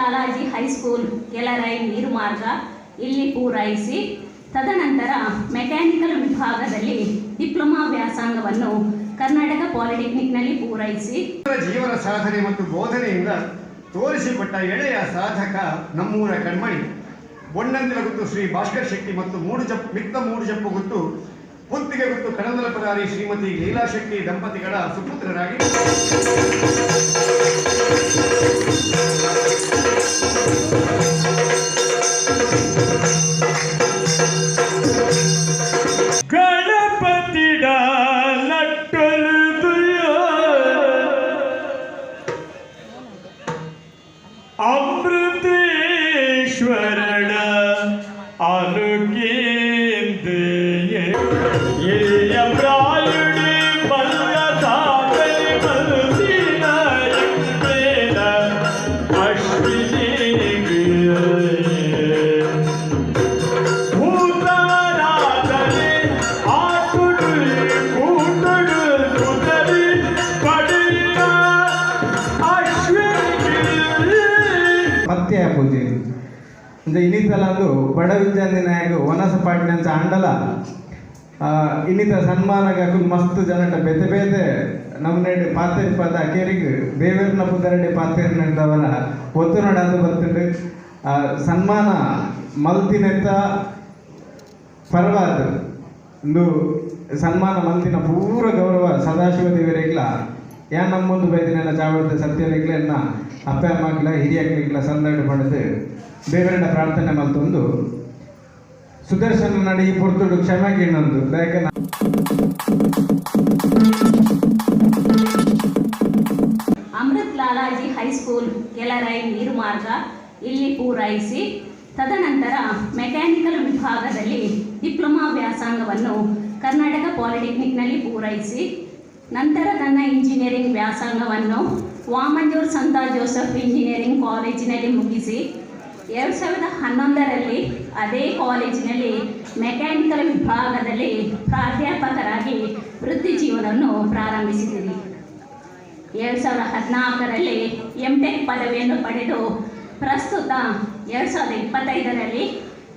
Lalaji high school ನೀರು ಮಾರ್ಗ ಇಲ್ಲಿ ಪೂರೈಸಿ, ತದನಂತರ ಮೆಕ್ಯಾನಿಕಲ್ ವಿಭಾಗದಲ್ಲಿ ಡಿಪ್ಲೊಮಾ ವ್ಯಾಸಂಗವನ್ನು ಕರ್ನಾಟಕ ಪಾಲಿಟೆಕ್ನಿಕ್ನಲ್ಲಿ ಪೂರೈಸಿ. ಜೀವನ ಸಾಧನೆ ಮತ್ತು ಬೋಧನೆಯಿಂದ ತೋರಿಸಿಕೊಟ್ಟ ಎಳೆಯ ಸಾಧಕ ನಮ್ಮೂರ ಕಣ್ಮಣಿ. ಬೊಣ್ಣಂದಿಲ ಗುತ್ತು ಶ್ರೀ ಭಾಸ್ಕರ್ ಶೆಟ್ಟಿ ಮತ್ತು ಮೂಡು ಜಪ್ ಮಿಕ್ಕ ಮೂಡು ಜಪ್ಪು ಗುತ್ತು ಪುತ್ತಿಗೆ ಮತ್ತು ಕಣಂದಲ ಪರಾರಿ ಶ್ರೀಮತಿ ಲೀಲಾ ಶೆಟ್ಟಿ ದಂಪತಿಗಳ ಸುಪುತ್ರರಾಗಿ. ಅಂದ್ರೆ ಇನ್ನಿತಲಂದು ಬಡ ವಿದ್ಯಾರ್ಥಿನಾಯಕ ವನಸ ಪಾಟ್ನಂಚ ಅಂಡಲ ಇನ್ನಿತ ಸನ್ಮಾನಗು ಮಸ್ತ್ ಜನಟ ಬೇತೆ ಬೇತೆ ನಮ್ಮನೆಡೆ ಪಾತೇರಿ ಪದ ಕೇರಿಗೆ ಬೇವೇರ್ನ ಪುದರಡೆ ಪಾತೆರ್ ನಡೆದವರ ಒತ್ತು ನಡಂದು ಬರ್ತಿದ್ದು ಸನ್ಮಾನ ಮಲ್ತಿನೆತ್ತ ಪರವಾದ ಒಂದು ಸನ್ಮಾನ ಮಂದಿನ ಪೂರ ಗೌರವ ಸದಾಶಿವ ದೇವರಿಗ್ಲ ಯಾ ನಮ್ಮೊಂದು ಬೈದಿನೆಲ್ಲ ಚಾವಳದ ಸತ್ಯರಿಗ್ಲೆನ್ನ ಅಪ್ಪ ಹಿರಿಯ ಹಿರಿಯಕ್ಲಿಗ್ಲ ಸಂದರ್ಭ ಪಡೆದು ದೇವರನ್ನ ಪ್ರಾರ್ಥನೆ ಮಲ್ತೊಂದು ಸುದರ್ಶನ ನಡಿ ಪುರ್ತು ಕ್ಷಮೆಗೆ ಇನ್ನೊಂದು. ಯಾಕೆ ಅಮೃತ್ ಲಾಲಾಜಿ ಹೈಸ್ಕೂಲ್ ಕೆಳರೈ ನೀರುಮಾರ್ಗ ಇಲ್ಲಿ ಪೂರೈಸಿ. ತದನಂತರ ಮೆಕ್ಯಾನಿಕಲ್ ವಿಭಾಗದಲ್ಲಿ ಡಿಪ್ಲೊಮಾ ವ್ಯಾಸಂಗವನ್ನು ಕರ್ನಾಟಕ ಪಾಲಿಟೆಕ್ನಿಕ್ನಲ್ಲಿ ಪೂರೈಸಿ. ನಂತರ ತನ್ನ ಇಂಜಿನಿಯರಿಂಗ್ ವ್ಯಾಸಂಗವನ್ನು ವಾಮಂಜೂರ್ ಸಂತ ಜೋಸೆಫ್ ಇಂಜಿನಿಯರಿಂಗ್ ಕಾಲೇಜಿನಲ್ಲಿ ಮುಗಿಸಿ ಎರಡು ಸಾವಿರದ ಹನ್ನೊಂದರಲ್ಲಿ ಅದೇ ಕಾಲೇಜಿನಲ್ಲಿ ಮೆಕ್ಯಾನಿಕಲ್ ವಿಭಾಗದಲ್ಲಿ ಪ್ರಾಧ್ಯಾಪಕರಾಗಿ ವೃತ್ತಿ ಜೀವನವನ್ನು ಪ್ರಾರಂಭಿಸಿದಿರಿ ಎರಡು ಸಾವಿರದ ಹದಿನಾಲ್ಕರಲ್ಲಿ ಎಂ ಟೆಕ್ ಪದವಿಯನ್ನು ಪಡೆದು ಪ್ರಸ್ತುತ ಎರಡು ಸಾವಿರದ ಇಪ್ಪತ್ತೈದರಲ್ಲಿ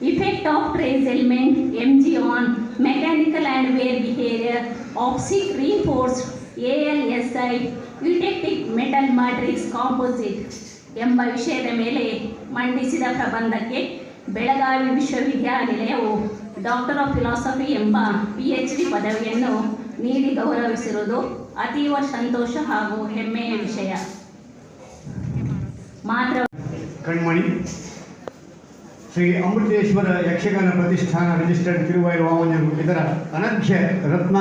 effect of trace element M G on mechanical and wear behaviour of reinforced ALSI, eutectic metal matrix composite ಎಂಬ ವಿಷಯದ ಮೇಲೆ ಮಂಡಿಸಿದ ಪ್ರಬಂಧಕ್ಕೆ ಬೆಳಗಾವಿ ವಿಶ್ವವಿದ್ಯಾನಿಲಯವು ಡಾಕ್ಟರ್ ಆಫ್ ಫಿಲಾಸಫಿ ಎಂಬ ಪಿ ಎಚ್ ಡಿ ಪದವಿಯನ್ನು ನೀಡಿ ಗೌರವಿಸಿರುವುದು ಅತೀವ ಸಂತೋಷ ಹಾಗೂ ಹೆಮ್ಮೆಯ ವಿಷಯ. ಮಾತ್ರ ಕಣ್ಮಣಿ ಶ್ರೀ ಅಮೃತೇಶ್ವರ ಯಕ್ಷಗಾನ ಪ್ರತಿಷ್ಠಾನ ರಿಜಿಸ್ಟರ್ಡ್ ತಿರುವಾಯ ವಾಮನರು ಇದರ ಅನಧ್ಯ ರತ್ನ.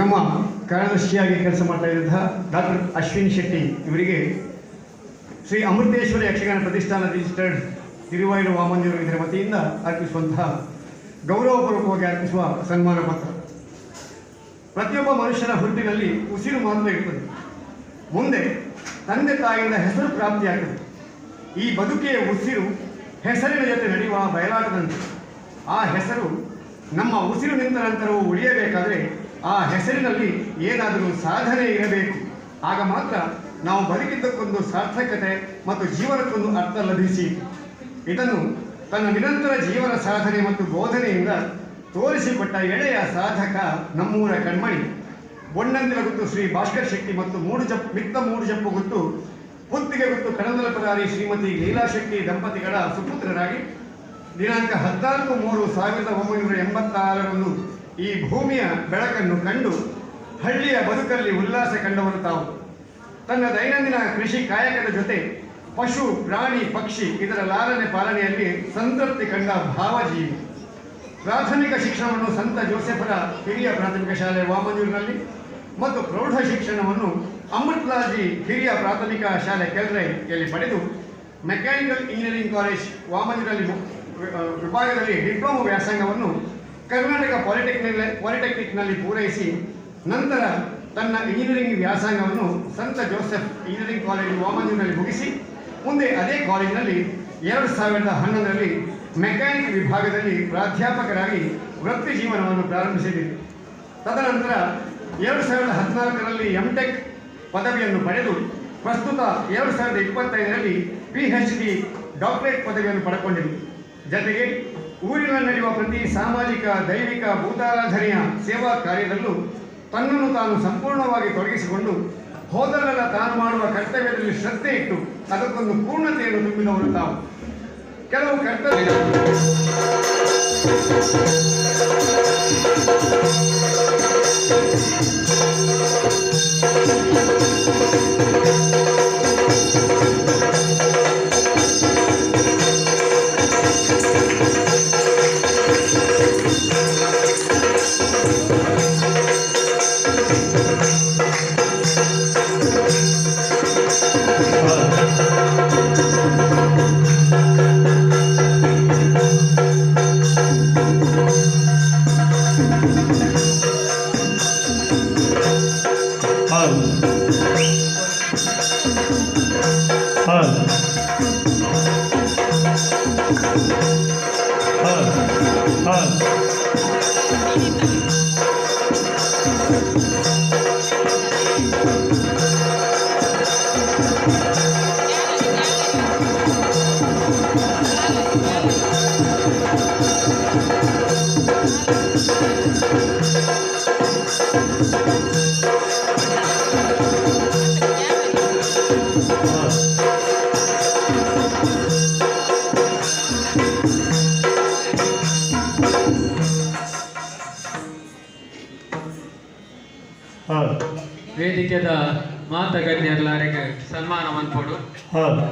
ನಮ್ಮ ಕಾರ್ಯದರ್ಶಿಯಾಗಿ ಕೆಲಸ ಮಾಡ್ತಾ ಇದ್ದಂತಹ ಡಾಕ್ಟರ್ ಅಶ್ವಿನ್ ಶೆಟ್ಟಿ ಇವರಿಗೆ ಶ್ರೀ ಅಮೃತೇಶ್ವರ ಯಕ್ಷಗಾನ ಪ್ರತಿಷ್ಠಾನ ರಿಜಿಸ್ಟರ್ಡ್ ತಿರುವಾಯೂರು ವಾಮಂಜರು ಇದರ ವತಿಯಿಂದ ಅರ್ಪಿಸುವಂತಹ ಗೌರವಪೂರ್ವಕವಾಗಿ ಅರ್ಪಿಸುವ ಸನ್ಮಾನ ಪತ್ರ. ಪ್ರತಿಯೊಬ್ಬ ಮನುಷ್ಯನ ಹುಟ್ಟಿನಲ್ಲಿ ಉಸಿರು ಮಾತ್ರ ಇರ್ತದೆ. ಮುಂದೆ ತಂದೆ ತಾಯಿಯಿಂದ ಹೆಸರು ಪ್ರಾಪ್ತಿಯಾಗ್ತದೆ. ಈ ಬದುಕಿಯ ಉಸಿರು ಹೆಸರಿನ ಜೊತೆ ನಡೆಯುವ ಬಯಲಾಟದಂತೆ. ಆ ಹೆಸರು ನಮ್ಮ ಉಸಿರು ನಿಂತ ನಂತರವೂ ಉಳಿಯಬೇಕಾದರೆ ಆ ಹೆಸರಿನಲ್ಲಿ ಏನಾದರೂ ಸಾಧನೆ ಇರಬೇಕು. ಆಗ ಮಾತ್ರ ನಾವು ಬದುಕಿದ್ದಕ್ಕೊಂದು ಸಾರ್ಥಕತೆ ಮತ್ತು ಜೀವನಕ್ಕೊಂದು ಅರ್ಥ ಲಭಿಸಿ. ಇದನ್ನು ತನ್ನ ನಿರಂತರ ಜೀವನ ಸಾಧನೆ ಮತ್ತು ಬೋಧನೆಯಿಂದ ತೋರಿಸಿಕೊಟ್ಟ ಎಳೆಯ ಸಾಧಕ ನಮ್ಮೂರ ಕಣ್ಮಣಿ. ಬೊಣ್ಣಂದಿಲ ಗುತ್ತು ಶ್ರೀ ಭಾಸ್ಕರ್ ಶೆಟ್ಟಿ ಮತ್ತು ಮೂಡು ಜಪ್ ಮಿತ್ತ ಮೂಡು ಜಪ್ಪು ಗುತ್ತು ಪುತ್ತಿಗೆ ಮತ್ತು ಕಣಂದರ ಪರಾರಿ ಶ್ರೀಮತಿ ಲೀಲಾ ಶೆಟ್ಟಿ ದಂಪತಿಗಳ ಸುಪುತ್ರರಾಗಿ ದಿನಾಂಕ ಹದಿನಾಲ್ಕು ಮೂರು ಸಾವಿರದ ಒಂಬೈನೂರ ಎಂಬತ್ತಾರರಂದು ಈ ಭೂಮಿಯ ಬೆಳಕನ್ನು ಕಂಡು ಹಳ್ಳಿಯ ಬದುಕಲ್ಲಿ ಉಲ್ಲಾಸ ಕಂಡವರು ತಾವು. ತನ್ನ ದೈನಂದಿನ ಕೃಷಿ ಕಾಯಕದ ಜೊತೆ ಪಶು, ಪ್ರಾಣಿ, ಪಕ್ಷಿ ಇದರ ಲಾಲನೆ ಪಾಲನೆಯಲ್ಲಿ ಸಂತೃಪ್ತಿ ಕಂಡ ಭಾವಜೀವಿ. ಪ್ರಾಥಮಿಕ ಶಿಕ್ಷಣವನ್ನು ಸಂತ ಜೋಸೆಫರ ಹಿರಿಯ ಪ್ರಾಥಮಿಕ ಶಾಲೆ ವಾಮಂಜೂರಿನಲ್ಲಿ ಮತ್ತು ಪ್ರೌಢ ಶಿಕ್ಷಣವನ್ನು ಅಮೃತ್ಲಾಜಿ ಹಿರಿಯ ಪ್ರಾಥಮಿಕ ಶಾಲೆ ಕೆಲರೈಯಲ್ಲಿ ಪಡೆದು ಮೆಕ್ಯಾನಿಕಲ್ ಇಂಜಿನಿಯರಿಂಗ್ ಕಾಲೇಜ್ ವಾಮಂಜೂರಲ್ಲಿ ವಿಭಾಗದಲ್ಲಿ ಡಿಪ್ಲೊಮಾ ವ್ಯಾಸಂಗವನ್ನು ಕರ್ನಾಟಕ ಪಾಲಿಟೆಕ್ನಿಕ್ ಪಾಲಿಟೆಕ್ನಿಕ್ನಲ್ಲಿ ಪೂರೈಸಿ ನಂತರ ತನ್ನ ಇಂಜಿನಿಯರಿಂಗ್ ವ್ಯಾಸಂಗವನ್ನು ಸಂತ ಜೋಸೆಫ್ ಇಂಜಿನಿಯರಿಂಗ್ ಕಾಲೇಜ್ ವಾಮಂಜಿನಲ್ಲಿ ಮುಗಿಸಿ ಮುಂದೆ ಅದೇ ಕಾಲೇಜಿನಲ್ಲಿ ಎರಡು ಸಾವಿರದ ಹನ್ನೊಂದರಲ್ಲಿ ಮೆಕ್ಯಾನಿಕ್ ವಿಭಾಗದಲ್ಲಿ ಪ್ರಾಧ್ಯಾಪಕರಾಗಿ ವೃತ್ತಿ ಜೀವನವನ್ನು ಪ್ರಾರಂಭಿಸಿದರು ತದನಂತರ ಎರಡು ಸಾವಿರದ ಹದಿನಾಲ್ಕರಲ್ಲಿ ಎಂ ಟೆಕ್ ಪದವಿಯನ್ನು ಪಡೆದು ಪ್ರಸ್ತುತ ಎರಡು ಸಾವಿರದ ಇಪ್ಪತ್ತೈದರಲ್ಲಿ ಪಿ ಎಚ್ ಡಿ ಡಾಕ್ಟರೇಟ್ ಪದವಿಯನ್ನು ಪಡ್ಕೊಂಡಿದೆ ಜತೆಗೆ ಊರಿನಲ್ಲಿ ನಡೆಯುವ ಪ್ರತಿ ಸಾಮಾಜಿಕ, ದೈವಿಕ, ಭೂತಾರಾಧನೆಯ ಸೇವಾ ಕಾರ್ಯದಲ್ಲೂ ತನ್ನನ್ನು ತಾನು ಸಂಪೂರ್ಣವಾಗಿ ತೊಡಗಿಸಿಕೊಂಡು ಹೋದಲ್ಲೆಲ್ಲ ತಾನು ಮಾಡುವ ಕರ್ತವ್ಯದಲ್ಲಿ ಶ್ರದ್ಧೆ ಇಟ್ಟು ಅದಕ್ಕೊಂದು ಪೂರ್ಣತೆಯನ್ನು ತುಂಬಿದವರು ತಾವು. ಕೆಲವು ಕರ್ತವ್ಯ ಹೌದು thank you ವೇದಿಕೆದ ಮಾತಗಣ್ಯರ್ಲಾರಿಗೆ ಸನ್ಮಾನ ಮನ್ಪೊಡು ಹೌದು.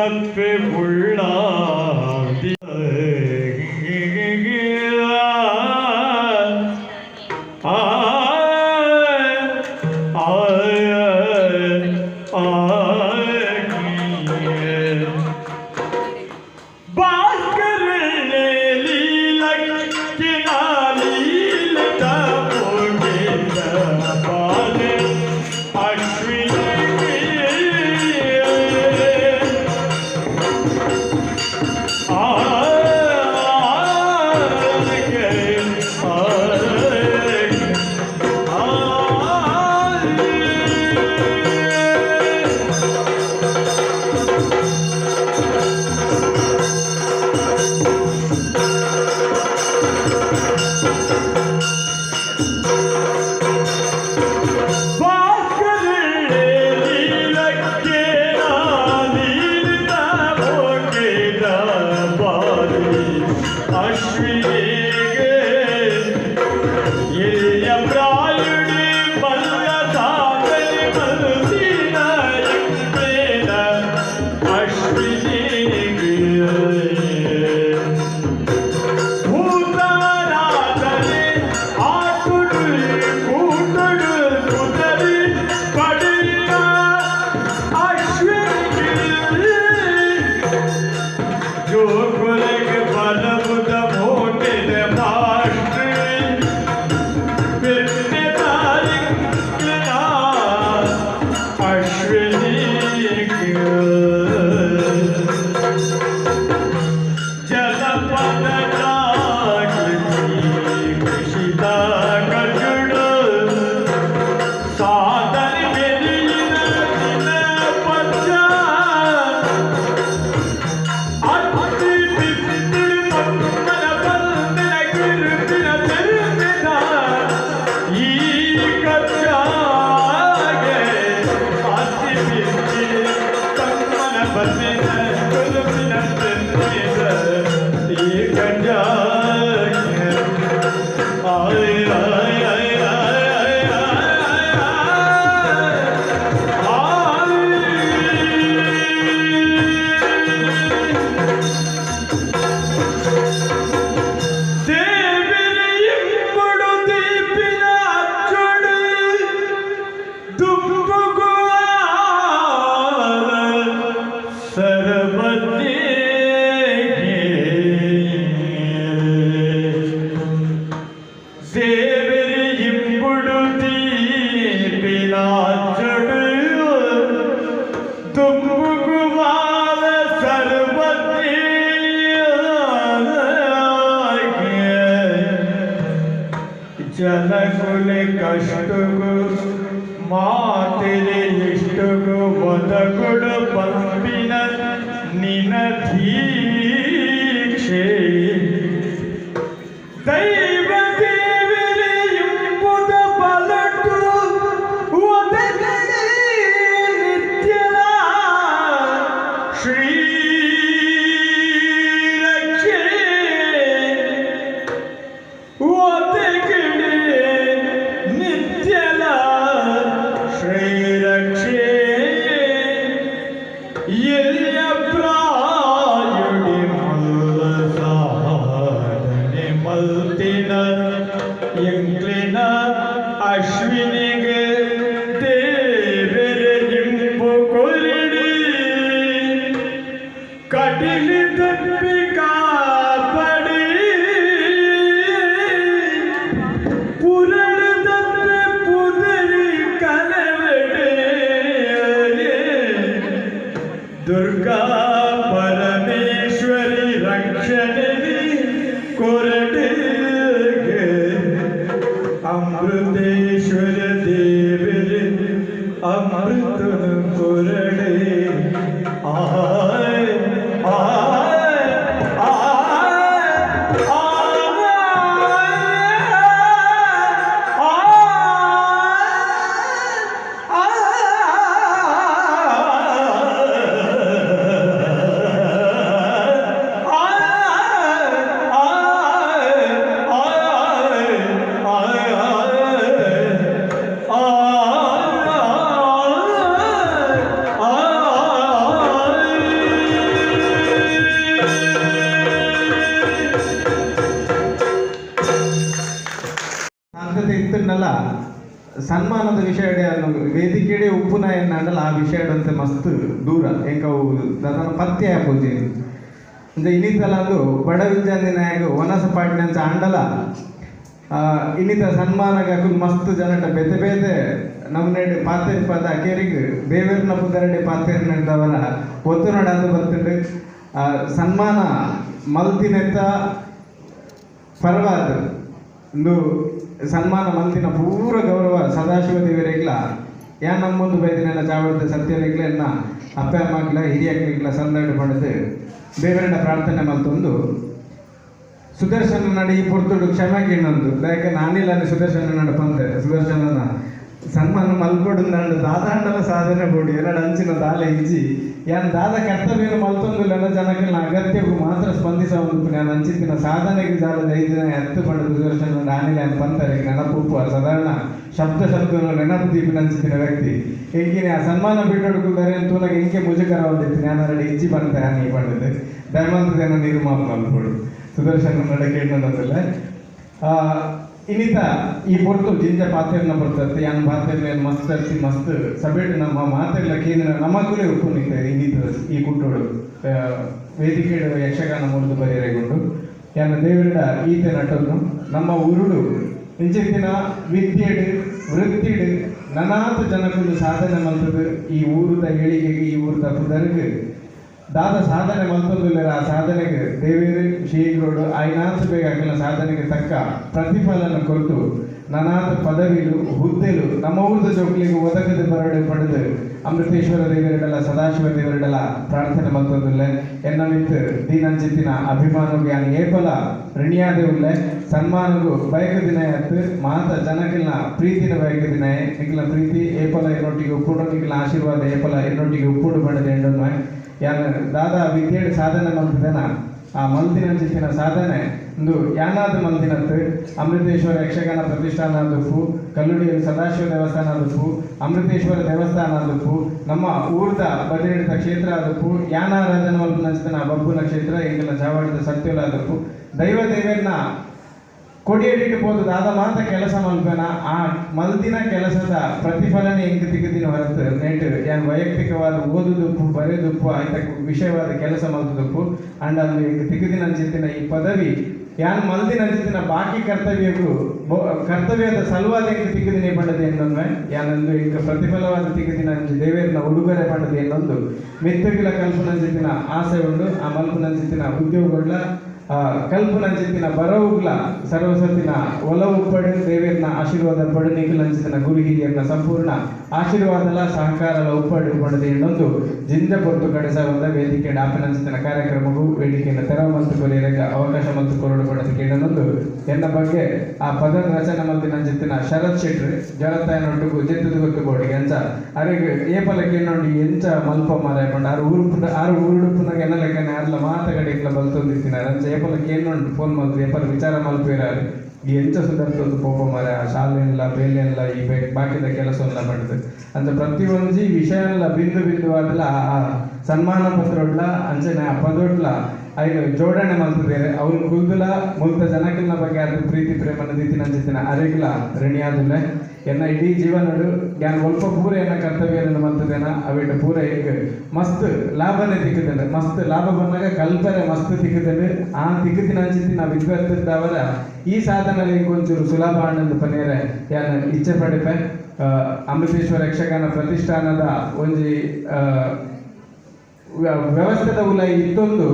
நட்பே உள்ளாண்டி ஆ कुल कष्टगु मातरे इष्टगु वदगुड़ पंपिन निनधीक्षे ಉಪ್ಪುನ ಎನ್ನಲ್ಲ ಆ ವಿಷಯದಂತೆ ಮಸ್ತ್ ದೂರ. ಎಂಕ ಅವು ದಾದನ ಪತ್ಯ ಆಪೋಜಿ ಅಂದ್ರೆ ಇನ್ನಿತಲ ಅಂದು ಬಡ ವಿದ್ಯಾರ್ಥಿನಾಗ ವನಸ ಪಾಟ್ನಂಚ ಅಂಡಲ ಇನ್ನಿತ ಸನ್ಮಾನಗಾಕು ಮಸ್ತ್ ಜನಟ ಬೇತೆ ಬೇತೆ. ನಮ್ಮನೆಡೆ ಪಾತ್ರೆ ಪದ ಕೇರಿಗೆ ಬೇವೇರ್ನ ಪುದರಡೆ ಪಾತ್ರೆ ನಡೆದವರ ಒತ್ತು ನಡಂದು ಬರ್ತಿದ್ದು ಸನ್ಮಾನ ಮಲ್ತಿನೆತ್ತ ಪರವಾದ. ಒಂದು ಸನ್ಮಾನ ಮಂದಿನ ಪೂರ ಗೌರವ ಸದಾಶಿವ ದೇವರಿಗ್ಲ. ಯಾ நம்ம வந்து ಚಾವಳದ ಸತ್ಯರಿಗ್ಲ ಎನ್ನ ಅಪ್ಪ ಅಮ್ಮಗ್ಲ ಹಿರಿಯಕ್ಲಿಗ್ಲ ಸಂದರ್ಭ ಪಡೆದು ದೇವರನ್ನ ಪ್ರಾರ್ಥನೆ ಮಲ್ತೊಂದು ಸುದರ್ಶನ ನಡಿ ಪೊರ್ತುಡು ಕ್ಷಮೆಗೆ ಇನ್ನೊಂದು. ಯಾಕೆ ನಾನಿಲ್ಲ ಸುದರ್ಶನ ನಡ ಪಂದೆ ಸುದರ್ಶನನ ಸನ್ಮಾನ ಮಲ್ಕೊಡು ನಂಡು ದಾದಾಂಡಲ ಸಾಧನೆ ಬೋಡಿ ಎರಡು ಅಂಚಿನ ದಾಲೆ ಇಜ್ಜಿ. ಯಾನ್ ದಾದ ಕರ್ತವ್ಯ ಮಲ್ತೊಂದುಲ್ಲ ಜನಗಳ ಅಗತ್ಯವು ಮಾತ್ರ ಸ್ಪಂದಿಸ ನಾನು ಅಂಚಿತ್ತಿನ ಸಾಧನೆಗೆ ಜಾಲದ ಐದು ದಿನ ಎತ್ತು ಪಡೆದು ಸುದರ್ಶನ ನಾನಿಲ್ಲ ಅಂತ ಪಂತಾರೆ, ನೆನಪುಪ್ಪು ಸಾಧಾರಣ ಶಬ್ದ ಶಬ್ದವನ್ನು ನೆನಪು ದೀಪಿನ ವ್ಯಕ್ತಿ. ಹೆಂಗಿನ ಆ ಸನ್ಮಾನ ಬಿಟ್ಟೊಡುಕುತ್ತಾರೆ ಅಂತ ನನಗೆ ಹೆಂಗೆ ಮುಜುಗರ ಒಂದಿತ್ತು ನಾನು ಎರಡು ಇಜ್ಜಿ ಬಂತೆ ನೀ ಪಡೆದು ದಯಮಾಂತದೇನ ನಿರ್ಮಾಪ ಮಲ್ಕೊಡು. ಸುದರ್ಶನ ನಡೆ ಕೇಳಿದಂತಲ್ಲ ಇನ್ನಿತ ಈ ಪೊರ್ತು ಜಿಂಜ ಪಾತ್ರೆನ ಬರ್ತದೆ. ಯಾನ್ ಪಾತ್ರೆ ಮಸ್ತ್ ಅರ್ಸಿ, ಮಸ್ತ್ ಸಬೇಟ್ ನಮ್ಮ ಮಾತೆಲ್ಲ ಕೇಂದ್ರ ನಮಗುಲೇ ಉಪ್ಪುನಿತೆ ಇನ್ನಿತ ಈ ಕುಟ್ಟೋಡು ವೇದಿಕೆ ಯಕ್ಷಗಾನ ಮುರಿದು ಬರೆಯರೆಗೊಂಡು. ಯಾನ ದೇವರಿಡ ಈತೆ ನಟನ್ನು ನಮ್ಮ ಉರುಡು ಇಂಚಿನ ವಿದ್ಯೆಡ್, ವೃತ್ತಿಡ್, ನನಾತ್ ಜನಕ್ಕೂ ಸಾಧನೆ ಮಲ್ತದು ಈ ಊರುದ ಏಳಿಗೆಗೆ ಈ ಊರದ ಪುದರ್ಗೆ ದಾದ ಸಾಧನೆ ಮಲ್ತೊಂದುಲ್ಲರ ಆ సాధనకి ದೇವೇರು ಶ್ರೀಗಳು ఆయన ಬೇಕಾಗಿಲ್ಲ ಸಾಧನೆಗೆ ತಕ್ಕ ಪ್ರತಿಫಲನ ಕೊಟ್ಟು ನನಾಥ ಪದವಿಲು, ಹುದ್ದೆಲು, ನಮ್ಮ ಊರದ ಚೌಕಲಿಗೆ ಒದಗದ ಬರಡೆ ಪಡೆದು ಅಮೃತೇಶ್ವರ ದೇವರಿಡಲ, ಸದಾಶಿವ ದೇವರಿಡಲ ಪ್ರಾರ್ಥನೆ ಮಲ್ತೊಂದುಲ್ಲೆ ಎನ್ನ ಮಿತ್ ದೀನಂಚಿತ್ತಿನ ಅಭಿಮಾನಗೆ ಯಾನ್ ಏಪಲ ಋಣಿಯಾದೇವುಲ್ಲ ಸನ್ಮಾನಗೂ ಬಯಕ ದಿನ ಎತ್ತು, ಮಾತ ಜನಕ್ಕಿಲ್ಲ ಪ್ರೀತಿನ ಬಯಕ ದಿನ ನಿಖಿಲ ಪ್ರೀತಿ. ಏಪಲ ಎನ್ನೊಟ್ಟಿಗೆ ಉಪ್ಪುಡು ಆಶೀರ್ವಾದ. ಏಪಲ ಎನ್ನೊಟ್ಟಿಗೆ ಉಪ್ಪುಡು ಬಡದೆ ಎಂಡನ್ನು ಯಾನ ದಾದ ವಿದ್ಯೆಡ್ ಸಾಧನೆ ಮಲ್ತಿದ್ದೇನ ಆ ಮಂತಿನ ಸಾಧನೆ, ಒಂದು ಯಾನಾದ ಮಂದಿನತ್ತು ಅಮೃತೇಶ್ವರ ಯಕ್ಷಗಾನ ಪ್ರತಿಷ್ಠಾನ ಆದಪ್ಪು ಕಲ್ಲುಡಿಯಲ್ಲಿ ಸದಾಶಿವ ದೇವಸ್ಥಾನ ಆದಪ್ಪು ಅಮೃತೇಶ್ವರ ದೇವಸ್ಥಾನ ಆದಪ್ಪು ನಮ್ಮ ಊರ್ದ ಬದಿರಿಡಿದ ಕ್ಷೇತ್ರ ಆದಪ್ಪು ಯಾನ ರಾಜನ ಬಬ್ಬುನ ಕ್ಷೇತ್ರ ಎಂಕಲ ಜಾವಾಡಿದ ಸತ್ಯಲ ಆದಪ್ಪು ದೈವ ದೇವರನ್ನ ಕೊಡಿಯಡಿಟ್ಟು ಆದ ಮಾತ್ರ ಕೆಲಸ ಮಲ್ಪನ? ಆ ಮಲ್ದಿನ ಕೆಲಸದ ಪ್ರತಿಫಲನೆ ಹೆಂಗೆ ತೆಗೆದಿನ ಹೊರತು ನೆಟ್ ಯಾನ್ ವೈಯಕ್ತಿಕವಾದ ಓದುದುಪ್ಪು ಬರೆದುಪ್ಪು ಆಯ್ತ, ವಿಷಯವಾದ ಕೆಲಸ ಮಲ್ತದಪ್ಪು ಅಂಡ್ ಅದು ಹೆಂಗೆ ತೆಗೆದಿನ ಅಂಚಿತ್ತಿನ ಈ ಪದವಿ, ಯಾನ್ ಮಲ್ದಿನ ಅಂಚಿತ್ತಿನ ಬಾಕಿ ಕರ್ತವ್ಯಗಳು ಕರ್ತವ್ಯದ ಸಲುವಾದ ಹೆಂಗೆ ತೆಗೆದಿನ ಪಂಡದೆ ಎನ್ನೊಮ್ಮೆ ಯಾನೊಂದು ಈಗ ಪ್ರತಿಫಲವಾದ ತೆಗೆದಿನ ಅಂಚಿ ದೇವೇರಿನ ಉಡುಗೊರೆ ಪಂಡದೆ ಎನ್ನೊಂದು ಮೆತ್ತಗಿಲ ಕಲ್ಪನಂಚಿತ್ತಿನ ಆಸೆ ಉಂಡು. ಆ ಮಲ್ಪನಂಚಿತ್ತಿನ ಉದ್ಯೋಗಗಳ ಆ, ಕಲ್ಪನಂಚಿತ್ತಿನ ಬರವುಗ್ಲ ಸರ್ವಸತ್ತಿನ ಒಲವು ಪಡೆ ದೇವೇರ್ನ ಆಶೀರ್ವಾದ ಪಡೆ ನಿಖಿಲಂಚಿತ್ತಿನ ಗುರು ಹಿರಿಯರ್ನ ಸಂಪೂರ್ಣ ಆಶೀರ್ವಾದಲ ಸಹಕಾರಲ ಉಪ್ಪಡಿ ಪಡೆದು ಇನ್ನೊಂದು ಜಿಂದ ಪೊರ್ತು ಕಡೆಸ ಬಂದ ವೇದಿಕೆ ಡಾಪಿನಂಚಿತ್ತಿನ ಕಾರ್ಯಕ್ರಮವು ವೇದಿಕೆಯನ್ನು ತೆರವು ಮತ್ತು ಕೊರಿಯರಿಗೆ ಅವಕಾಶ ಮತ್ತು ಕೊರಡು ಪಡೆದಕ್ಕೆ ಇನ್ನೊಂದು ಎನ್ನ ಬಗ್ಗೆ ಆ ಪದ ರಚನೆ ಮಲ್ತಿನಂಚಿತ್ತಿನ ಶರತ್ ಶೆಟ್ರಿ ಜಲತಾಯನೊಟ್ಟಿಗೂ ಜಿತ್ತದು ಗೊತ್ತು ಎಂಚ ಅರೆಗೆ ಏಪಲಕ್ಕೆ ನೋಡಿ ಎಂಚ ಮಲ್ಪ ಮರ ಆರು ಊರು ಆರು ಊರುಡುಪ್ಪನಾಗ ಎನ್ನ ಲೆಕ್ಕನೆ ಅರ್ಲ ಮಾತಗಡಿಕ್ಲ ಬಲ್ತೊಂದಿತ್ತಿನಾರ ಅಂಚ ಏಪಲಕ್ಕೆ ಏನುಂಟು ಫೋನ್ ಮಾಡಿ ಏಪಲ ವಿಚಾರ ಮಲ್ಪಿರಾರು ಈ ಎಂಚ ಒಂದು ಪೋಪ ಮರ ಶಾಲೆಲ್ಲ ಬೇಲೆಲ್ಲ ಈ ಬಾಕಿದ ಕೆಲಸ ಎಲ್ಲ ಪಡೆದು ಅಂತ ಪ್ರತಿಯೊಂದು ವಿಷಯ ಬಿಂದು ಬಿಂದು ಆದಲ ಆ ಸನ್ಮಾನ ಪತ್ರೊಡ್ಲ ಅಂಚನೆ ಆ ಪದೊಡ್ಲ ಐನ ಜೋಡಣೆ ಮಾಡ್ತಿದ್ದಾರೆ. ಅವ್ರು ಕುಲ್ದುಲ ಮುಲ್ತ ಜನಕ್ಕೆಲ್ಲ ಬಗ್ಗೆ ಅದು ಪ್ರೀತಿ ಪ್ರೇಮನ ದಿತ್ತಿನ ಅರಿಗ್ಲ ಅರಿಗಿಲ ಋಣಿಯಾದಿಲ್ಲ ಎನ್ನ ಇಡೀ ಜೀವನಡು ಯಾನ್ ಒಲ್ಪ ಪೂರ ಎನ್ನ ಕರ್ತವ್ಯ ಮಂತದೇನ ಅವಿಟ ಪೂರ ಹೆಂಗ ಮಸ್ತ್ ಲಾಭನೆ ತಿಕ್ಕುತ್ತದೆ ಮಸ್ತ್ ಲಾಭ ಬಂದಾಗ ಕಲ್ಪನೆ ಮಸ್ತ್ ತಿಕ್ಕುತ್ತದೆ ಆ ತಿಕ್ಕುತ್ತಿನ ಅಂಚಿತ್ತಿನ ವಿದ್ವತ್ತಿದ್ದವರ ಈ ಸಾಧನ ಕೊಂಚೂರು ಸುಲಭ ಅಣ್ಣಂದು ಪನೇರೆ ಯಾನ್ ಇಚ್ಛೆ ಪಡಿಪೆ ಅಮೃತೇಶ್ವರ ಯಕ್ಷಗಾನ ಪ್ರತಿಷ್ಠಾನದ ಒಂಜಿ ವ್ಯವಸ್ಥೆದ ಉಲ ಇತ್ತೊಂದು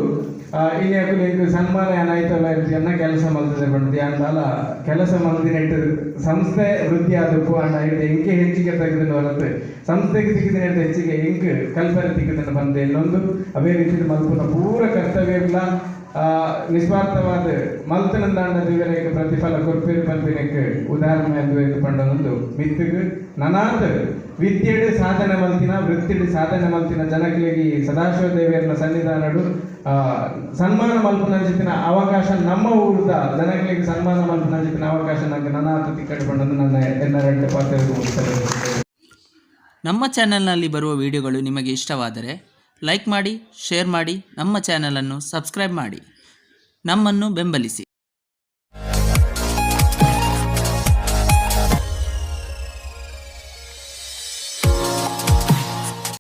ನಿಂಗೆ ಸನ್ಮಾನ ಏನಾಯ್ತಲ್ಲ ಎನ್ನ ಕೆಲಸ ಮಲ್ತದೆ ಬಂದಿದೆ ಅಂದಲ್ಲ ಕೆಲಸ ಮಲ್ದಿನ ಇಟ್ಟು ಸಂಸ್ಥೆ ವೃದ್ಧಿ ಆದಪ್ಪು ಅಣ್ಣ ಇಟ್ಟು ಎಂಕೆ ಹೆಚ್ಚಿಗೆ ತೆಗೆದಿನ ಹೊರತು ಸಂಸ್ಥೆಗೆ ಸಿಕ್ಕಿದ ಹಿಡಿದು ಹೆಚ್ಚಿಗೆ ಎಂಕ್ ಕಲ್ಪನೆ ತೆಗೆದಿನ ಬಂದೆ. ಇನ್ನೊಂದು ಅವೇ ರೀತಿ ಪೂರ ಕರ್ತವ್ಯ ಆ, ನಿಸ್ವಾರ್ಥವಾದ ಮಲ್ತನಂದಾಂಡ ದಿವರೆಗೆ ಪ್ರತಿಫಲ ಕೊರ್ಪೇರು ಬಂದಿನಕ್ಕೆ ಉದಾಹರಣೆ ಎಂದು ಎಂದು ಪಂಡನೊಂದು ಮಿತ್ತಿಗೆ ನನಾತ್ ವಿದ್ಯೆಡೆ ಸಾಧನೆ ಮಲ್ತಿನ ವೃತ್ತಿಡೆ ಸಾಧನೆ ಮಲ್ತಿನ ಜನಗಳಿಗೆ ಸದಾಶಿವ ದೇವಿಯರ್ನ ಸನ್ನಿಧಾನಡು ಸನ್ಮಾನ ಮಲ್ಪನಂಚಿತ್ತಿನ ಅವಕಾಶ ನಮ್ಮ ಊರದ ಜನಗಳಿಗೆ ಸನ್ಮಾನ ಮಲ್ಪನಂಚಿತ್ತಿನ ಅವಕಾಶ ನನಗೆ ತಿಕ್ಕಡಿ ಪಂಡದು ನನ್ನ ಎನ್ನ ಎರಡು ಪಾತ್ರ ನಮ್ಮ ಚಾನೆಲ್ನಲ್ಲಿ ಬರುವ ವಿಡಿಯೋಗಳು ನಿಮಗೆ ಇಷ್ಟವಾದರೆ ಲೈಕ್ ಮಾಡಿ ಶೇರ್ ಮಾಡಿ ನಮ್ಮ ಚಾನಲನ್ನು ಸಬ್ಸ್ಕ್ರೈಬ್ ಮಾಡಿ. ನಮ್ಮನ್ನು ಬೆಂಬಲಿಸಿ.